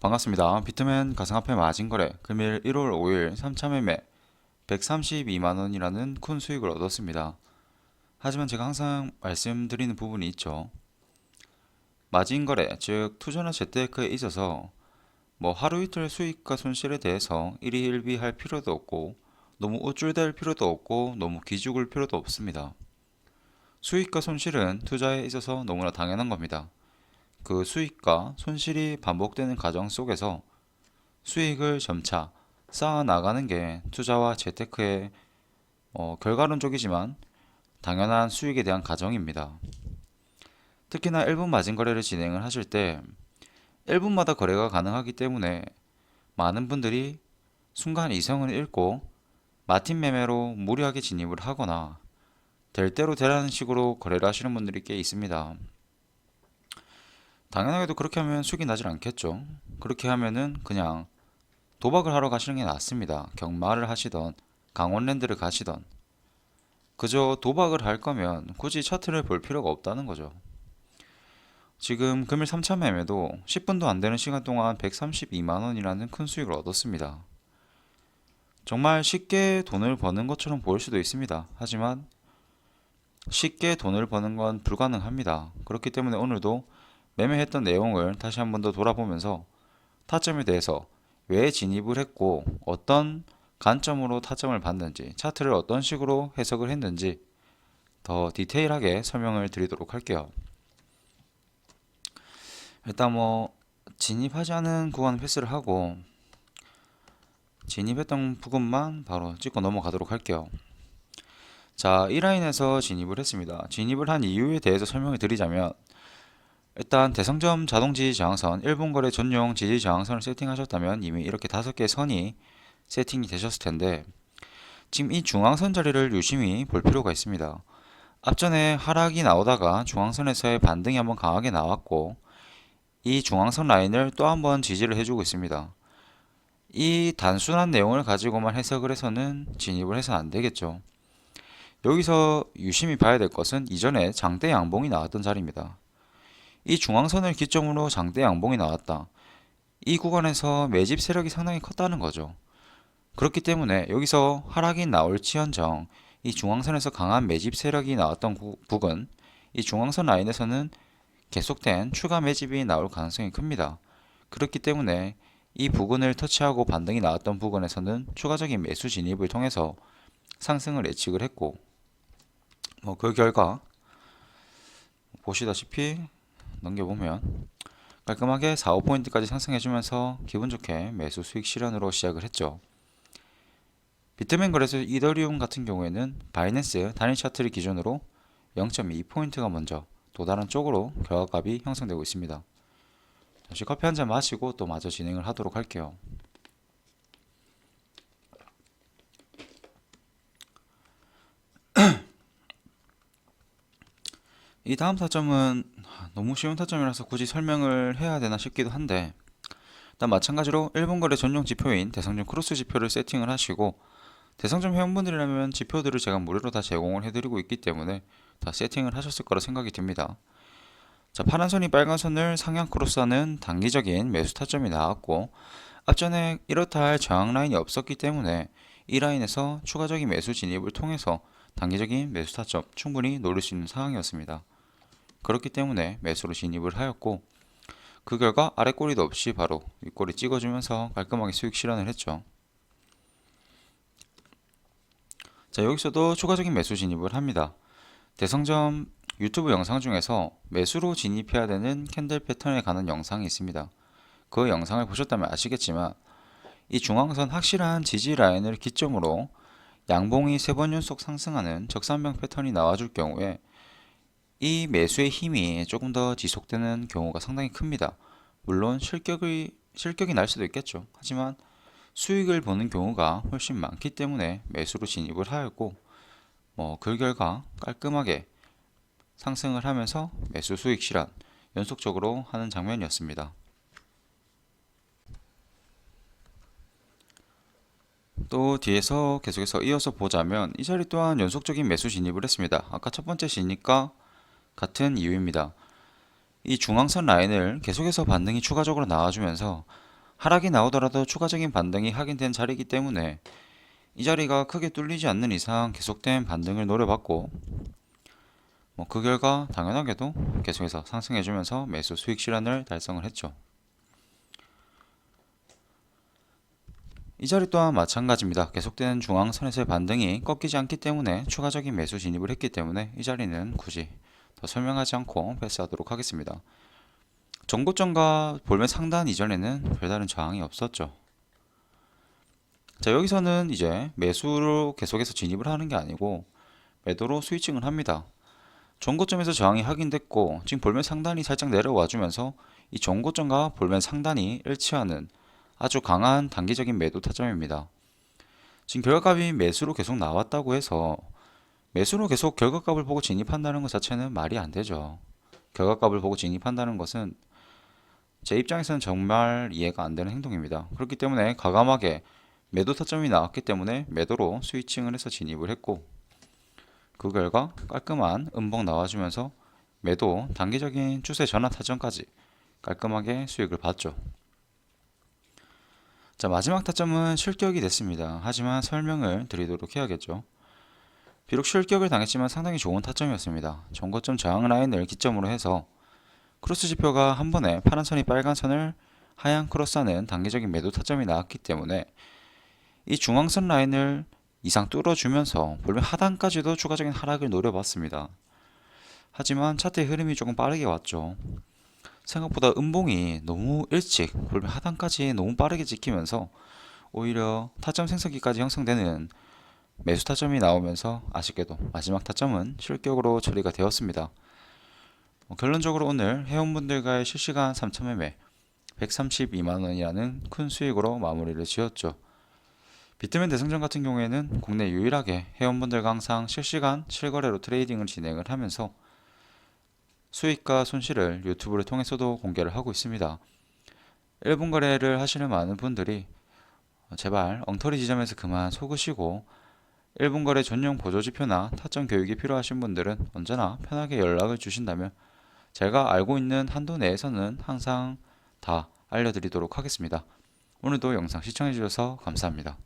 반갑습니다. 비트맨 가상화폐 마진거래 금일 1월 5일 3차 매매 132만원이라는 큰 수익을 얻었습니다. 하지만 제가 항상 말씀드리는 부분이 있죠. 마진거래, 즉 투자나 재테크에 있어서 뭐 하루 이틀 수익과 손실에 대해서 일희일비할 필요도 없고 너무 우쭐댈 필요도 없고 너무 기죽을 필요도 없습니다. 수익과 손실은 투자에 있어서 너무나 당연한 겁니다. 그 수익과 손실이 반복되는 과정 속에서 수익을 점차 쌓아 나가는 게 투자와 재테크의 어, 결과론적이지만 당연한 수익에 대한 과정입니다. 특히나 1분 마진 거래를 진행을 하실 때 1분마다 거래가 가능하기 때문에 많은 분들이 순간 이성을 잃고 마틴 매매로 무리하게 진입을 하거나 될 대로 되라는 식으로 거래를 하시는 분들이 꽤 있습니다. 당연하게도 그렇게 하면 수익이 나질 않겠죠. 그렇게 하면은 그냥 도박을 하러 가시는 게 낫습니다. 경마를 하시던 강원랜드를 가시던 그저 도박을 할 거면 굳이 차트를 볼 필요가 없다는 거죠. 지금 금일 3차 매매도 10분도 안 되는 시간 동안 132만 원이라는 큰 수익을 얻었습니다. 정말 쉽게 돈을 버는 것처럼 보일 수도 있습니다. 하지만 쉽게 돈을 버는 건 불가능합니다. 그렇기 때문에 오늘도 매매했던 내용을 다시 한 번 더 돌아보면서 타점에 대해서 왜 진입을 했고 어떤 관점으로 타점을 봤는지 차트를 어떤 식으로 해석을 했는지 더 디테일하게 설명을 드리도록 할게요. 일단 뭐 진입하지 않은 구간 패스를 하고 진입했던 부분만 바로 찍고 넘어가도록 할게요. 자, 이 라인에서 진입을 했습니다. 진입을 한 이유에 대해서 설명을 드리자면 일단 대성점 자동 지지 저항선 1분 거래 전용 지지 저항선을 세팅하셨다면 이미 이렇게 다섯 개의 선이 세팅이 되셨을 텐데 지금 이 중앙선 자리를 유심히 볼 필요가 있습니다. 앞전에 하락이 나오다가 중앙선에서의 반등이 한번 강하게 나왔고 이 중앙선 라인을 또 한번 지지를 해주고 있습니다. 이 단순한 내용을 가지고만 해석을 해서는 진입을 해서는 안 되겠죠. 여기서 유심히 봐야 될 것은 이전에 장대 양봉이 나왔던 자리입니다. 이 중앙선을 기점으로 장대 양봉이 나왔다. 이 구간에서 매집 세력이 상당히 컸다는 거죠. 그렇기 때문에 여기서 하락이 나올지언정 이 중앙선에서 강한 매집 세력이 나왔던 구, 부근, 이 중앙선 라인에서는 계속된 추가 매집이 나올 가능성이 큽니다. 그렇기 때문에 이 부근을 터치하고 반등이 나왔던 부근에서는 추가적인 매수 진입을 통해서 상승을 예측을 했고, 뭐 그 결과 보시다시피 넘겨보면 깔끔하게 4, 5포인트까지 상승해주면서 기분 좋게 매수 수익 실현으로 시작을 했죠. 비트맨 거래소 이더리움 같은 경우에는 바이낸스 단일 차트를 기준으로 0.2포인트가 먼저 또 다른 쪽으로 결과값이 형성되고 있습니다. 잠시 커피 한 잔 마시고 또 마저 진행을 하도록 할게요. 이 다음 타점은 너무 쉬운 타점이라서 굳이 설명을 해야 되나 싶기도 한데 일단 마찬가지로 일본 거래 전용 지표인 대성점 크로스 지표를 세팅을 하시고 대성점 회원분들이라면 지표들을 제가 무료로 다 제공을 해드리고 있기 때문에 다 세팅을 하셨을 거라 생각이 듭니다. 자, 파란 선이 빨간 선을 상향 크로스하는 단기적인 매수 타점이 나왔고 앞전에 이렇다 할 저항 라인이 없었기 때문에 이 라인에서 추가적인 매수 진입을 통해서 단기적인 매수 타점 충분히 노릴 수 있는 상황이었습니다. 그렇기 때문에 매수로 진입을 하였고 그 결과 아래 꼬리도 없이 바로 윗꼬리 찍어주면서 깔끔하게 수익 실현을 했죠. 자 여기서도 추가적인 매수 진입을 합니다. 대성점 유튜브 영상 중에서 매수로 진입해야 되는 캔들 패턴에 관한 영상이 있습니다. 그 영상을 보셨다면 아시겠지만 이 중앙선 확실한 지지 라인을 기점으로 양봉이 세 번 연속 상승하는 적산병 패턴이 나와줄 경우에 이 매수의 힘이 조금 더 지속되는 경우가 상당히 큽니다. 물론 실격이 실격이 날 수도 있겠죠. 하지만 수익을 보는 경우가 훨씬 많기 때문에 매수로 진입을 하였고 뭐 그 결과 깔끔하게 상승을 하면서 매수 수익 실현 연속적으로 하는 장면이었습니다. 또 뒤에서 계속해서 이어서 보자면 이 자리 또한 연속적인 매수 진입을 했습니다. 아까 첫 번째 진입과 같은 이유입니다. 이 중앙선 라인을 계속해서 반등이 추가적으로 나와주면서 하락이 나오더라도 추가적인 반등이 확인된 자리이기 때문에 이 자리가 크게 뚫리지 않는 이상 계속된 반등을 노려봤고 뭐 그 결과 당연하게도 계속해서 상승해주면서 매수 수익 실현을 달성을 했죠. 이 자리 또한 마찬가지입니다. 계속된 중앙선에서의 반등이 꺾이지 않기 때문에 추가적인 매수 진입을 했기 때문에 이 자리는 굳이 더 설명하지 않고 패스하도록 하겠습니다. 정고점과 볼매 상단 이전에는 별다른 저항이 없었죠. 자 여기서는 이제 매수로 계속해서 진입을 하는 게 아니고 매도로 스위칭을 합니다. 정고점에서 저항이 확인됐고 지금 볼매 상단이 살짝 내려와 주면서 이 정고점과 볼매 상단이 일치하는 아주 강한 단기적인 매도 타점입니다. 지금 결과값이 매수로 계속 나왔다고 해서 매수로 계속 결과값을 보고 진입한다는 것 자체는 말이 안 되죠. 결과값을 보고 진입한다는 것은 제 입장에서는 정말 이해가 안 되는 행동입니다. 그렇기 때문에 과감하게 매도 타점이 나왔기 때문에 매도로 스위칭을 해서 진입을 했고 그 결과 깔끔한 음봉 나와주면서 매도 단기적인 추세 전환 타점까지 깔끔하게 수익을 봤죠. 자 마지막 타점은 실격이 됐습니다. 하지만 설명을 드리도록 해야겠죠. 비록 실격을 당했지만 상당히 좋은 타점이었습니다. 정거점 저항 라인을 기점으로 해서 크로스 지표가 한 번에 파란 선이 빨간 선을 하얀 크로스하는 단기적인 매도 타점이 나왔기 때문에 이 중앙선 라인을 이상 뚫어주면서 볼륨 하단까지도 추가적인 하락을 노려봤습니다. 하지만 차트의 흐름이 조금 빠르게 왔죠. 생각보다 음봉이 너무 일찍 볼륨 하단까지 너무 빠르게 찍히면서 오히려 타점 생성기까지 형성되는 매수 타점이 나오면서 아쉽게도 마지막 타점은 실격으로 처리가 되었습니다. 어, 결론적으로 오늘 회원분들과의 실시간 3천 매매 132만 원이라는 큰 수익으로 마무리를 지었죠. 비트맨 대성전 같은 경우에는 국내 유일하게 회원분들과 항상 실시간 실거래로 트레이딩을 진행을 하면서 수익과 손실을 유튜브를 통해서도 공개를 하고 있습니다. 일본 거래를 하시는 많은 분들이 제발 엉터리 지점에서 그만 속으시고 일본 거래 전용 보조 지표나 타점 교육이 필요하신 분들은 언제나 편하게 연락을 주신다면 제가 알고 있는 한도 내에서는 항상 다 알려드리도록 하겠습니다. 오늘도 영상 시청해주셔서 감사합니다.